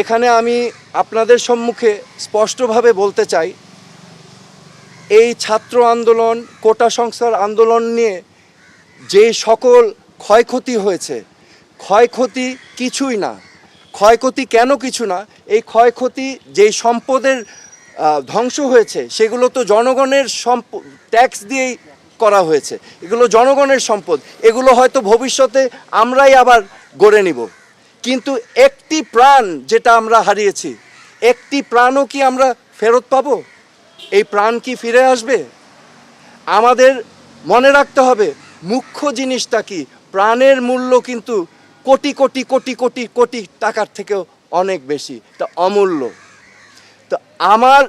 এখানে আমি আপনাদের সম্মুখে স্পষ্টভাবে বলতে চাই, এই ছাত্র আন্দোলন, কোটা সংস্কার আন্দোলন নিয়ে যে সকল ক্ষয়ক্ষতি হয়েছে, ক্ষয়ক্ষতি কিছুই না। ক্ষয়ক্ষতি কেন কিছু না? এই ক্ষয়ক্ষতি যেই সম্পদের ধ্বংস হয়েছে, সেগুলো তো জনগণের সম্প, ট্যাক্স দিয়েই করা হয়েছে। এগুলো জনগণের সম্পদ। এগুলো হয়তো ভবিষ্যতে আমরাই আবার গড়ে নিব। কিন্তু একটি প্রাণ যেটা আমরা হারিয়েছি, একটি প্রাণও কি আমরা ফেরত পাব? এই প্রাণ কি ফিরে আসবে? আমাদের মনে রাখতে হবে, মুখ্য জিনিসটা কি? প্রাণের মূল্য কিন্তু কোটি কোটি কোটি কোটি কোটি টাকার থেকেও অনেক বেশি, তা অমূল্য। তো আমার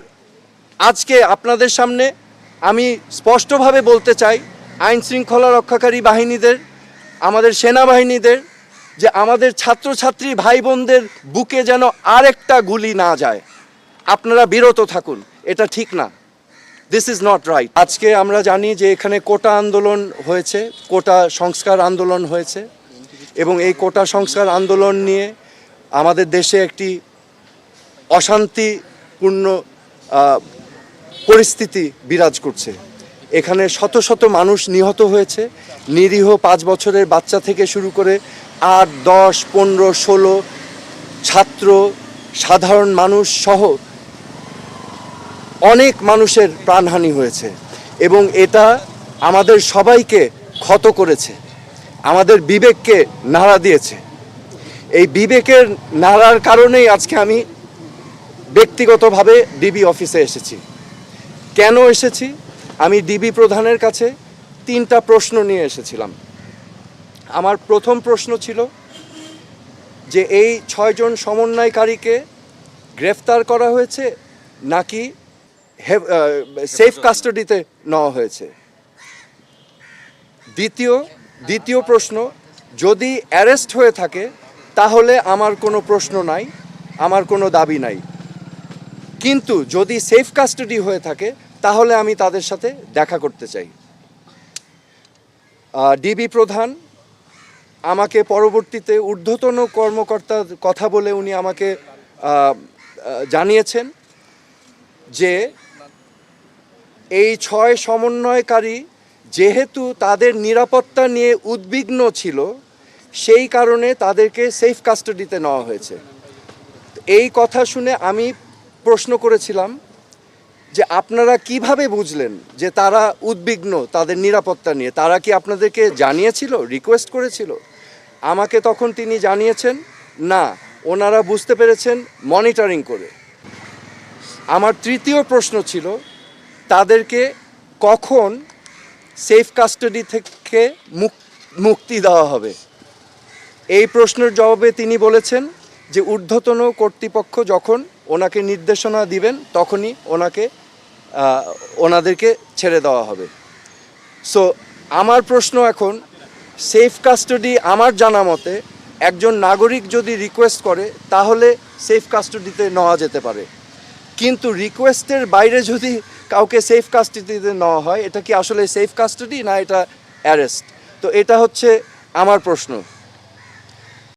আজকে আপনাদের সামনে আমি স্পষ্টভাবে বলতে চাই আইন শৃঙ্খলা রক্ষাকারী বাহিনীদের, আমাদের সেনাবাহিনীদের যে আমাদের ছাত্রছাত্রী ভাই বোনদের বুকে যেন আরেকটা গুলি না যায়। আপনারা বিরত থাকুন, এটা ঠিক না। দিস ইজ নট রাইট আজকে আমরা জানি যে এখানে কোটা আন্দোলন হয়েছে, কোটা সংস্কার আন্দোলন হয়েছে এবং এই কোটা সংস্কার আন্দোলন নিয়ে আমাদের দেশে একটি অশান্তিপূর্ণ পরিস্থিতি বিরাজ করছে। এখানে শত শত মানুষ নিহত হয়েছে, নিরীহ পাঁচ বছরের বাচ্চা থেকে শুরু করে আট, দশ, পনেরো, ষোলো, ছাত্র, সাধারণ মানুষ সহ অনেক মানুষের প্রাণহানি হয়েছে এবং এটা আমাদের সবাইকে ক্ষত করেছে, আমাদের বিবেককে নাড়া দিয়েছে। এই বিবেকের নাড়ার কারণেই আজকে আমি ব্যক্তিগতভাবে ডিবি অফিসে এসেছি। কেন এসেছি? আমি ডিবি প্রধানের কাছে তিনটা প্রশ্ন নিয়ে এসেছিলাম। আমার প্রথম প্রশ্ন ছিল যে এই ছয়জন সমন্বয়কারীকে গ্রেফতার করা হয়েছে নাকি সেফ কাস্টাডিতে নেওয়া হয়েছে? দ্বিতীয় দ্বিতীয় প্রশ্ন যদি অ্যারেস্ট হয়ে থাকে তাহলে আমার কোনো প্রশ্ন নাই আমার কোনো দাবি নাই। কিন্তু যদি সেফ কাস্টাডি হয়ে থাকে তাহলে আমি তাদের সাথে দেখা করতে চাই। ডিবি প্রধান আমাকে পরবর্তীতে ঊর্ধ্বতন কর্মকর্তার কথা বলে উনি আমাকে জানিয়েছেন যে এই ছয় সমন্বয়কারী যেহেতু তাদের নিরাপত্তা নিয়ে উদ্বিগ্ন ছিল, সেই কারণে তাদেরকে সেফ কাস্টাডিতে নেওয়া হয়েছে। এই কথা শুনে আমি প্রশ্ন করেছিলাম যে আপনারা কীভাবে বুঝলেন যে তারা উদ্বিগ্ন তাদের নিরাপত্তা নিয়ে? তারা কি আপনাদেরকে জানিয়েছিল রিকোয়েস্ট করেছিল? আমাকে তখন তিনি জানিয়েছেন, না, ওনারা বুঝতে পেরেছেন মনিটরিং করে। আমার তৃতীয় প্রশ্ন ছিল, তাদেরকে কখন সেফ কাস্টাডি থেকে মুক- মুক্তি দেওয়া হবে? এই প্রশ্নের জবাবে তিনি বলেছেন যে ঊর্ধ্বতন কর্তৃপক্ষ যখন ওনাকে নির্দেশনা দিবেন, তখনই ওনাকে ওনাদেরকে ছেড়ে দেওয়া হবে। সো আমার প্রশ্ন এখন সেফ কাস্টডি আমার জানা মতে, একজন নাগরিক যদি রিকোয়েস্ট করে, তাহলে সেফ কাস্টডিতে নেওয়া যেতে পারে। কিন্তু রিকোয়েস্টের বাইরে যদি কাউকে সেফ কাস্টাডিতে নেওয়া হয়, এটা কি আসলে সেফ কাস্টডি না এটা অ্যারেস্ট তো এটা হচ্ছে আমার প্রশ্ন।